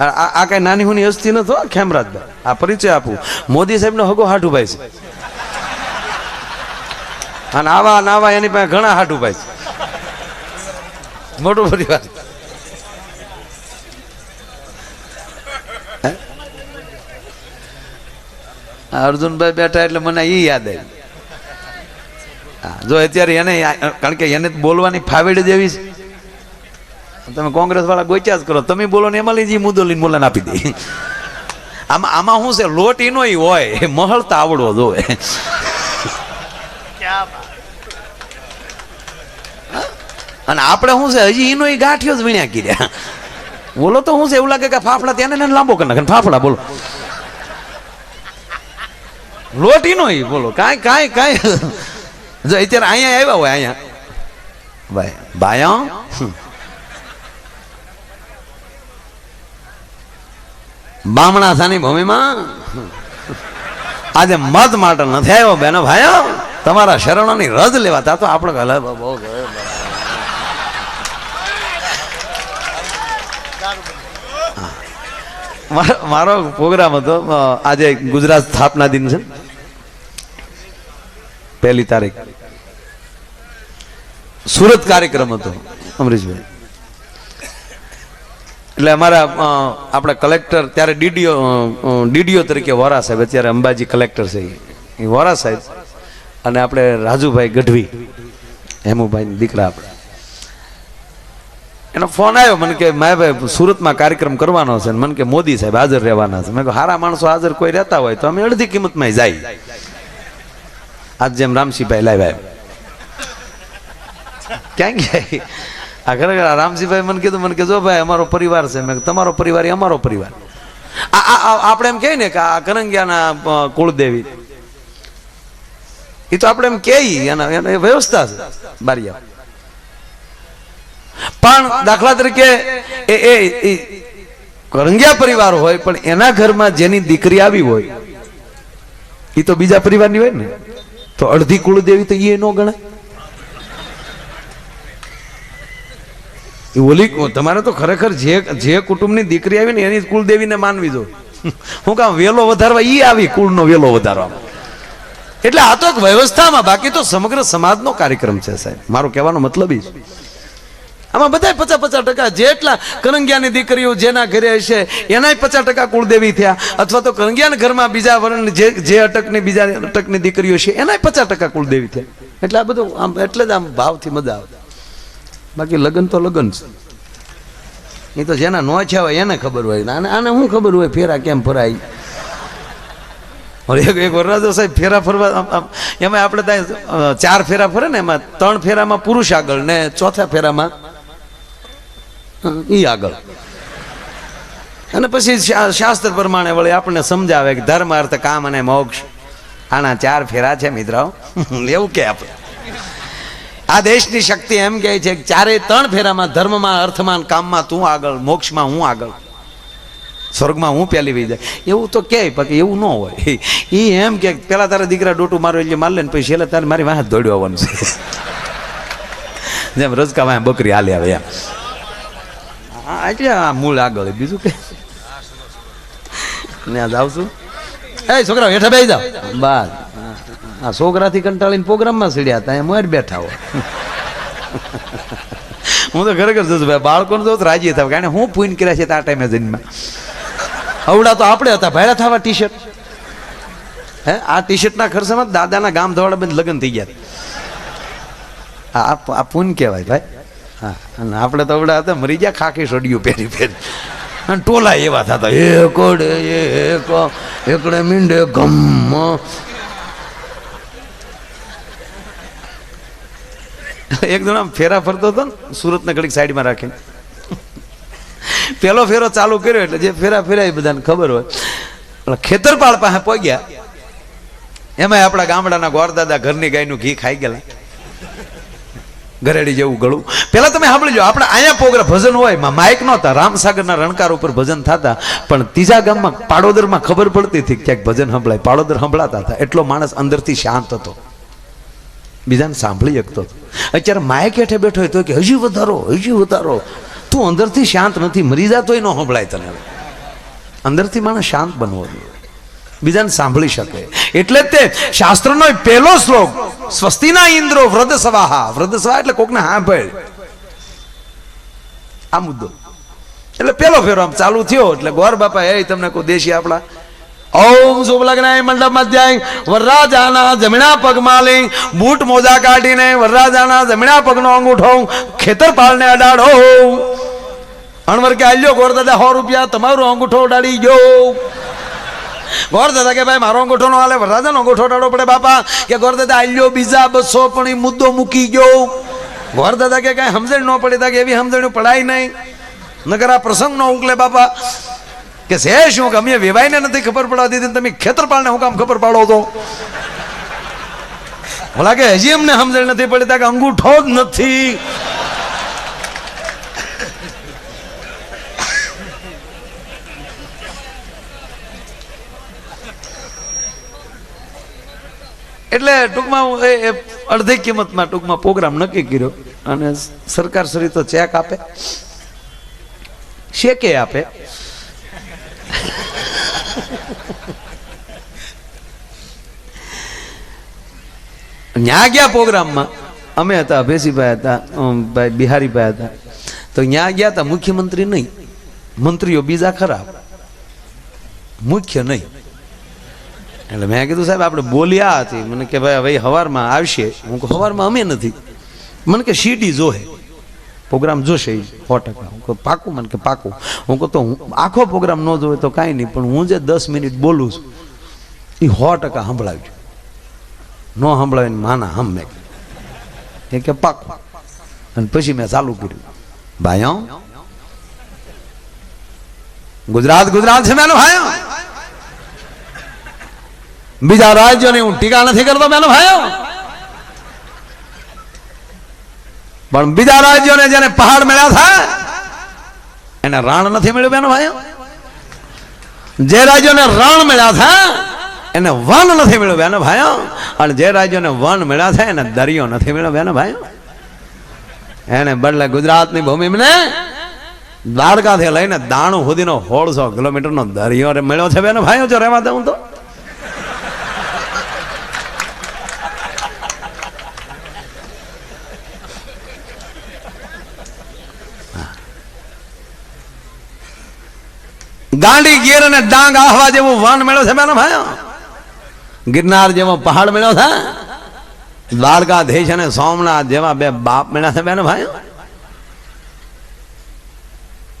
આ કઈ નાની હુની હસ્તી નથી ખેમરાજભાઈ આ પરિચય આપું. મોદી સાહેબનો હગો હાટુભાઈ છે. અને આવા નાવા એની પાસે ઘણા હાટુભાઈ છે. મોટું પરિવાર? અર્જુનભાઈ બેઠા એટલે મને એ યાદ આવી. જો અત્યારે એને, કારણ કે એને બોલવાની ફાવેડ જ એવી છે. તમે કોંગ્રેસ વાળા ગોચ્યા જ કરો. તમે બોલો ને એમાં લઈ મુદ્દો લઈને આપી દે. આમાં આમાં શું છે? લોટ એનો હોય. એ મહળતા આવડવો જોવે. અને આપણે શું છે? હજી એનો ગાંઠિયો જ વીણ્યા કર્યા બોલો તો શું છે? એવું લાગે કે ફાફડા ત્યાં ને લાંબો કરી નાખે. ફાફડા બોલો. લોટ ઈનો બોલો. કાંઈ કાંઈ કાંઈ. જો અત્યારે અહીંયા આવ્યા હોય અહીંયા. ભાઈ ભાયા બામણા થાની ભૂમિમાં? આજે મત માટે નથી આવ્યો, બેનો ભાઈઓ. તમારા શરણોની રજ લેવા તા તો આપણે ભલે બહુ મારો પ્રોગ્રામ હતો આજે ગુજરાત સ્થાપના દિન છે. પહેલી તારીખ. સુરત કાર્યક્રમ હતો, અમરીશભાઈ. એટલે અમારા આપણે કલેક્ટર ત્યારે ડીડીઓ ડીડીઓ તરીકે વોરા સાહેબ, અત્યારે અંબાજી કલેક્ટર છે એ. વોરા સાહેબ. અને આપણે રાજુભાઈ ગઢવી હેમુભાઈ દીકરા આપણે. એનો ફોન આવ્યો, મને કે, માયાભાઈ, સુરતમાં કાર્યક્રમ કરવાનો છે. મને કે, મોદી સાહેબ હાજર રહેવાના છે. મેં કહ્યું, હારા માણસો હાજર કોઈ રહેતા હોય તો અમે અડધી કિંમતમાં જાય. આજ જેમ રામસિંહભાઈ લાવ્યા ક્યાં ગયા આ ખરેખર રામજીભાઈ મને કીધું, મને કે જો ભાઈ, અમારો પરિવાર છે. મેં તમારો પરિવાર અમારો પરિવાર. આપણે એમ કહીએ ને કે આ કરંગિયાના કુળદેવી. એ તો આપણે એમ કહીએ વ્યવસ્થા છે, બારિયા. પણ દાખલા તરીકે એ એ કરંગિયા પરિવાર હોય, પણ એના ઘરમાં જેની દીકરી આવી હોય એ તો બીજા પરિવારની હોય ને? તો અડધી કુળદેવી તો એ ન ગણાય. એ ઓલી તમારે તો ખરેખર જે જે કુટુંબની દીકરી આવી ને એની કુળદેવીને માનવી જો હું કામ વેલો વધારવા, ઈ આવી કુળનો વેલો વધારવા એટલે આ તો એક વ્યવસ્થામાં, બાકી તો સમગ્ર સમાજનો કાર્યક્રમ છે, સાહેબ. મારો કહેવાનો મતલબ એ આમાં બધા પચાસ પચાસ ટકા, જેટલા કરંગિયાની દીકરીઓ જેના ઘરે હશે, એનાય પચાસ ટકા કુળદેવી થયા. અથવા તો કરંગિયાના ઘરમાં બીજા વર્ણ, જે જે અટકની, બીજા અટકની દીકરીઓ છે, એનાય પચાસ ટકા કુળદેવી થયા. એટલે આ બધું આમ, એટલે જ આમ ભાવથી મજા આવે. બાકી લગ્ન તો લગ્ન છે. એ તો જેના નો છે હોય એને ખબર હોય. આને આને શું ખબર હોય ફેરા કેમ ફરાય? એક વરરાજો સાહેબ ફેરા ફરવા એમાં આપણે ત્યાં ચાર ફેરા ફરે ને એમાં ત્રણ ફેરામાં પુરુષ આગળ ને ચોથા ફેરામાં ઈ આગળ. અને પછી શાસ્ત્ર પ્રમાણે વળી આપણને સમજાવે કે ધર્મ, અર્થ, કામ અને મોક્ષ. આના ચાર ફેરા છે મિત્રો એવું કે આપણે. આ દેશની શક્તિ એમ કહે છે કે ચારે ત્રણ ફેરામાં ધર્મમાં, અર્થમાં, કામમાં તું આગળ, મોક્ષમાં હું આગળ. સ્વર્ગમાં હું પેલી વી જાય. એવું તો કે બાકી એવું ન હોય. એ એમ કે પેલા તારા દીકરા ડોટું મારો એટલે માર લે ને પછી છેલ્લે તારે મારી વાહ દોડ્યો આવવાનું છે. જેમ રજકા વાહ બકરી હાલે આવે એમ. એટલે આ મૂળ આગળ બીજું કે? ને જાવ છું એ છોકરા હેઠા બેસી જાવ બાર. આ છોકરાથી કંટાળીને પ્રોગ્રામમાં સીડ્યા હતા એમ જ બેઠા હોય. હું તો ખરેખર જોઉં ભાઈ, બાળકોને જો રાજી હતા કારણ હું પૂન કર્યા છે આ ટાઈમે જન્મ અવડા તો આપણે હતા ભાડા થવા ટી શર્ટ હે, આ ટી શર્ટના ખર્ચામાં દાદાના ગામ ધોવાડા બંધ લગ્ન થઈ ગયા. આ પૂન કહેવાય, ભાઈ. હા, અને આપણે તો અવડા હતા, મરી ગયા, ખાખી સડ્યું પહેરી પહેરી. અને ટોલા એવા થતા એકડે એક એકડે મીંડે ગમ એક જણા ફેરા ફરતો હતો ને, સુરતને ઘડીક સાઈડમાં રાખીને. પેલો ફેરો ચાલુ કર્યો એટલે જે ફેરા ફેરાય બધાને ખબર હોય. એટલે ખેતરપાળ પાસે પહોંચ્યા. એમાં આપણા ગામડાના ગોરદાદા ઘરની ગાયનું ઘી ખાઈ ગયેલા. ગરેડી જેવું ગળું. પેલા તમે સાંભળજો, આપણે અહીંયા પ્રોગ્રામ ભજન હોય માઇક નહોતા, રામસાગરના રણકાર ઉપર ભજન થતા, પણ ત્રીજા ગામમાં, પાડોદરમાં ખબર પડતી હતી ક્યાંક ભજન સંભળાય. પાડોદર સંભળાતા હતા. એટલો માણસ અંદરથી શાંત હતો. બીજાને સાંભળી શકતો હતો. અત્યારે માયક હેઠે બેઠો હોય તો કે, હજી વધારો હજી વધારો. તું અંદરથી શાંત નથી, મરી જાતોય ન સંભળાય તને અંદરથી માણસ શાંત બનવો જોઈએ. બીજાને સાંભળી શકે. એટલે તે શાસ્ત્રનો પહેલો શ્લોક, સ્વસ્તિના ઇન્દ્રો વ્રદ સવાહા. વ્રદ સવા એટલે કોકને સાંભળ. આ મુદ્દો. એટલે પેલો ફેરો આમ ચાલુ થયો, એટલે ગોર બાપા, એ તમને કોઈ દેશી આપણા ઓમ શુભ લગ્નાય મંડપ મધ્યાય. વરરાજાના જમણા પગમાં લઈ બૂટ મોજા કાઢીને વરરાજાના જમણા પગનો અંગૂઠો ખેતરપાળને અડાડો અણવર કે આલ્યો ગોર દાદા સો રૂપિયા, તમારો અંગૂઠો ઉડાડી ગયો ગોર દાદા કે ભાઈ, મારો અંગૂઠો નો હાલે. વરરાજાનો અંગૂઠો ઉડાડવો પડે, બાપા. કે ગોર દાદા આલ્યો, બીજા બસો પણ એ મુદ્દો મૂકી ગયો ગોર દાદા કે કઈ સમજણ ન પડી તા કે એવી સમજણ પડાય નહીં. નગર આ પ્રસંગ નો ઉકલે, બાપા. કે છે શું કે અમે વેવાઈને નથી ખબર પડવા તમે ખેતરપાળને હું કામ ખબર પાડો તો? ભલા કે હજી અમને સમજણ નથી પડતા કે અંગૂઠો જ નથી. એટલે ટૂંકમાં એ અડધી કિંમતમાં ટૂંકમાં પ્રોગ્રામ નક્કી કર્યો અને સરકાર શ્રી તો ચેક આપે. શેકે આપે? ન્યા ગયા પ્રોગ્રામમાં? અમે હતા અભેસીભાઈ હતા ભાઈ બિહારીભાઈ હતા. તો ન્યા ગયા હતા મુખ્યમંત્રી નહીં. મંત્રીઓ બીજા ખરા મુખ્ય નહીં. એટલે મેં કીધું, સાહેબ, આપણે બોલ્યા હતી. મને કે, ભાઈ, હવે હવારમાં આવશે. હું હવારમાં અમે નથી. મને કે, સીડી જોહે. પ્રોગ્રામ જોશે સો ટકા. હું પાકું મને કે પાકું. હું કહું તો હું, આખો પ્રોગ્રામ ન જોવે તો કાંઈ નહીં, પણ હું જે દસ મિનિટ બોલું છું એ સો ટકા સંભળાવજો. ન સંભળાવીને માના હમ. મેં એ કે પાકું. અને પછી મેં ચાલુ કર્યું. ભાઈઓ ગુજરાત ગુજરાત છે મેનો ભાઈઓ બીજા રાજ્યોની હું ટીકા નથી કરતો મેનો ભાઈઓ પણ બીજા રાજ્યોને જેને પહાડ મળ્યા થાય એને રણ નથી મળ્યું બેન ભાઈઓ જે રાજ્યોને રણ મળ્યા થાય એને વન નથી મળ્યું બેન ભાઈઓ અને જે રાજ્યોને વન મળ્યા છે એને દરિયો નથી મળ્યો બેન ભાઈઓ એને બદલે ગુજરાતની ભૂમિને દ્વારકાથી લઈને દાણું સુધીનો સોળસો કિલોમીટરનો દરિયો મળ્યો છે બેનો ભાઈઓ જો રહેવા દઉં તો. ગાંડી ગીર અને ડાંગ આહવા જેવું વન મેળો છે બેનો ભાઈઓ? ગિરનાર જેવો પહાડ મેળો છે? દ્વારકાધીશ અને સોમનાથ જેવા બે બાપ મેળા છે બેનો ભાઈઓ?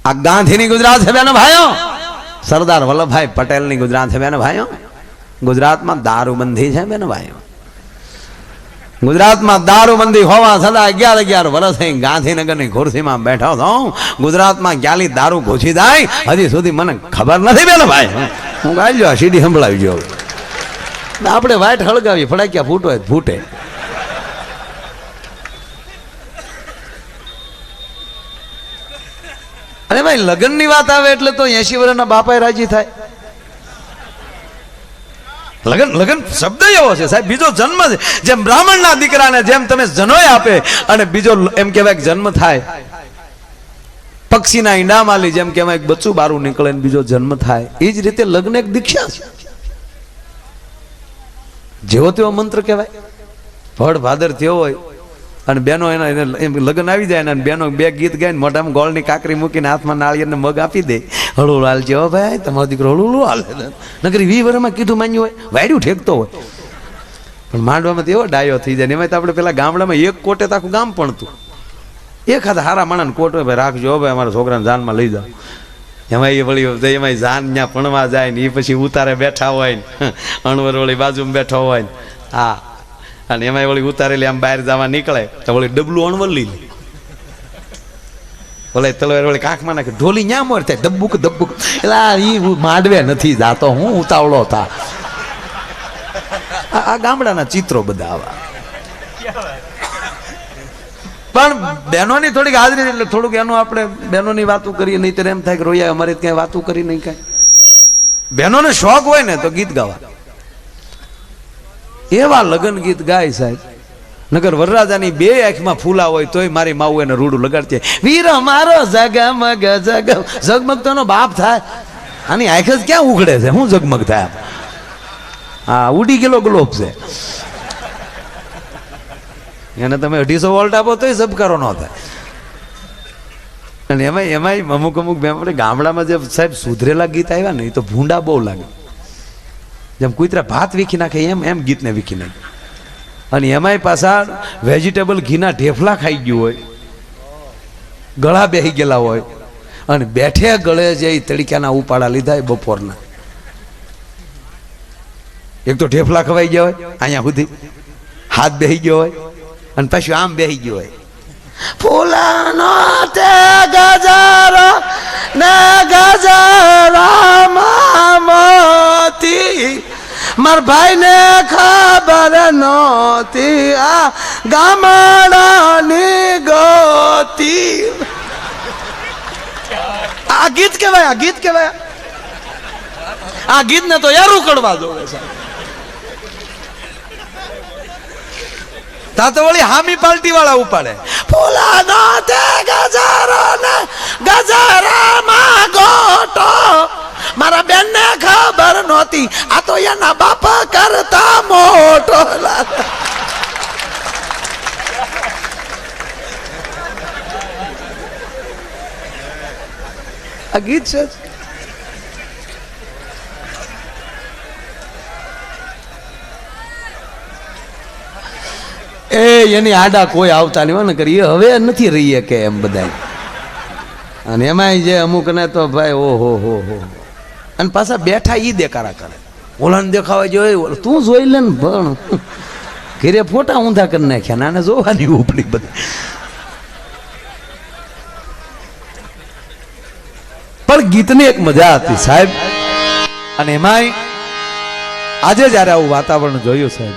આ ગાંધીની ગુજરાત છે બેનો ભાઈઓ? સરદાર વલ્લભભાઈ પટેલની ગુજરાત છે બેનો ભાઈઓ? ગુજરાતમાં દારૂબંધી છે બેનો ભાઈઓ? ગુજરાતમાં દારૂબંધી હોવા છતાં અગિયાર અગિયાર વર્ષ અહીં ગાંધીનગરની ખુરશીમાં બેઠો છો. ગુજરાતમાં ક્યાલી દારૂ ઘૂસી જાય? હજી સુધી મને ખબર નથી બેનો ભાઈ. હું ગાઈ આ સીડી સંભળાવી જો આપણે વાઈટ હળગાવી, ફડાક્યા ફૂટો ફૂટે. અરે ભાઈ, લગ્નની વાત આવે એટલે તો એસી વર્ષના બાપાએ રાજી થાય. લગન લગન શબ્દ એવો છે. સાહેબ, બીજો જન્મ છે. જેમ બ્રાહ્મણના દીકરાને જેમ તમે જનોય આપે અને બીજો એમ કહેવાય કે જન્મ થાય. પક્ષીના ઈંડામાં લી, જેમ કહેવાય એક બચ્ચું બારું નીકળે ને બીજો જન્મ થાય. એ જ રીતે લગ્ન એક દીક્ષા છે. જેવો તેવો મંત્ર કહેવાય. ભડ ભાદર થયો હોય અને બેનો એના લગ્ન આવી જાય ને બેનો બે ગીત ગાઈને મોઢામાં ગોળની કાકરી મૂકીને હાથમાં નાળિયેરને મગ આપી દે. હળું હાલજે હો ભાઈ, તમારો દીકરો હળું હાલે નકરી વી વર્ષમાં કીધું માન્યું હોય, વાયડું ઠેકતો હોય. પણ માંડવામાં તો એવો ડાયો થઈ જાય ને એમાં તો આપણે પેલા ગામડામાં એક કોટે તો આખું ગામ પણતું. એક હાથે હારા માણસ કોટ હોય, ભાઈ રાખજો ભાઈ, અમારા છોકરાને જાનમાં લઈ જાઓ. એમાં એ વળી એમાં જાન ત્યાં ભણવા જાય ને એ પછી ઉતારે બેઠા હોય ને અણવર વળી બાજુમાં બેઠો હોય ને. હા. અને એમાં વળી ઉતારેલી આમ બહાર જવા નીકળે. તો વળી ડબલું અણવર લઈ લે. ભલે તલવાર વળી કાંખમાં નાખે. ઢોલી ન્યા મોર થાય? ડબ્બુક ડબ્બુક એટલે ઈ માંડવે નથી જાતો. હું ઉતાવળો થા આ ગામડાના ચિત્રો બધા આવા. પણ બહેનોની થોડીક હાજરી એટલે થોડુંક એનું આપણે બહેનોની વાતો કરીએ, નહીં તો એમ થાય કે રોયા, અમારે ત્યાં વાતો કરી નહીં કાંઈ. બહેનોને શોખ હોય ને તો ગીત ગાવા. એવા લગ્ન ગીત ગાય સાહેબ. નગર વરરાજાની બે આંખમાં ફૂલા હોય તોય મારી માવું એને રૂડું લગાડતી વીર મારો જગમગ જગમ ઝગમગ તો બાપ થાય. આની આંખ જ ક્યાં ઉઘડે છે? હું ઝગમગ થાય હા, ઉડી ગયેલો ગ્લોબ છે. એને તમે અઢીસો વોલ્ટ આપો તોય ઝબકારો ન થાય. અને એમાં એમાંય અમુક અમુક આપણે ગામડામાં જે સાહેબ સુધરેલા ગીત આવ્યા ને, એ તો ભૂંડા બહુ લાગે. જેમ કુતરા ભાત વીખી નાખે, એમ એમ ગીતને વીખી નાખે. અને એમાંય પાછા વેજીટેબલ ઘીના ઢેફલા ખાઈ ગયું હોય, ગળા બેહી ગયેલા હોય, અને બેઠે ગળે જે ઈ ઉપાડા લીધા હોય બપોરના. એક તો ઢેફલા ખવાઈ ગયા હોય, અહીંયા સુધી હાથ બેહી ગયો હોય, અને પાછું આમ બેહી ગયો હોય. ફૂલાનો તે ગજારો, ને ગજારા મામતી માર ભાઈને ખબર નહોતી આ ગામડાની ગોતી. આ ગીત કહેવાય, આ ગીત કહેવાય. આ ગીત ને તો યાર ઉકડવા દો તા તો વળી હામી પાર્ટી વાળા ઉપાડે. ફૂલાનો તે ગજારો ને ગજરામાં ગોટો. મારા ને નહોતી. આ તો એના બાપા કરતા મોટો આ ગીત છે? એ એની આડા કોઈ આવતા નહીં ને કરી. હવે નથી રહીએ કે એમ બધા અને એમાંય જે અમુક ને તો ભાઈ ઓહો, હો હો. અને પાછા બેઠા એ દેખાડા કરે. ઓલાને દેખાવા જોઈએ તું જોઈ લે ને ભણ. ઘેરે ફોટા ઊંધા કરી નાખ્યા આને જોવાની ઉપડી બધી. પણ ગીતની એક મજા હતી સાહેબ. અને એમાંય આજે જ્યારે આવું વાતાવરણ જોયું સાહેબ,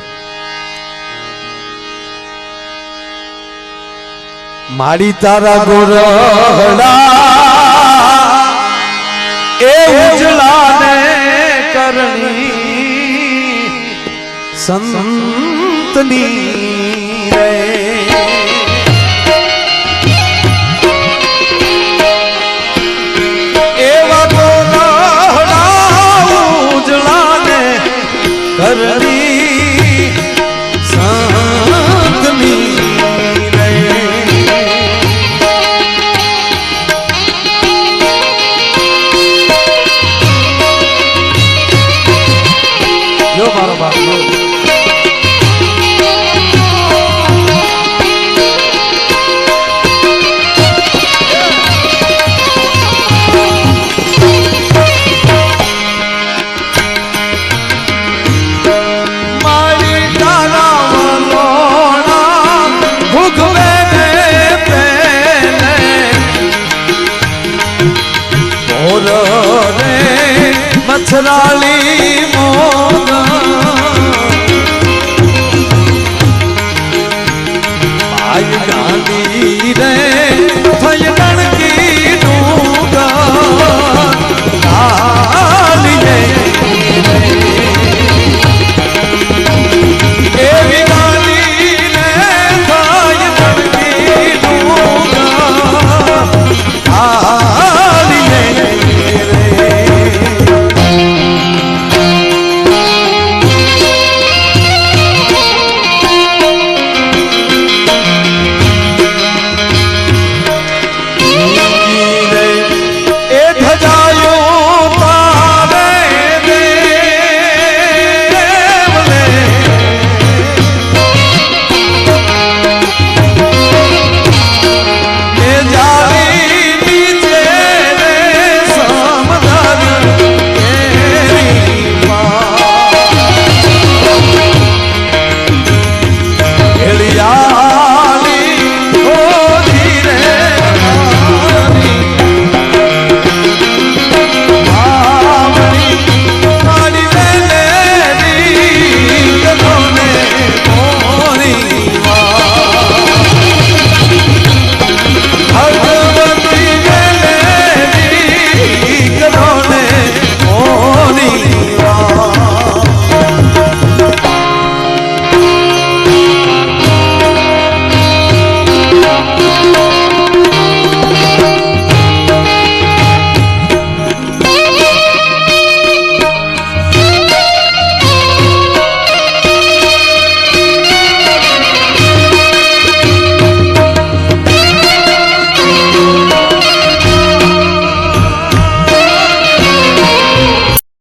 માડી તારા ગોરડા, એ કરણી સંતની થાય ગાંધી રે થય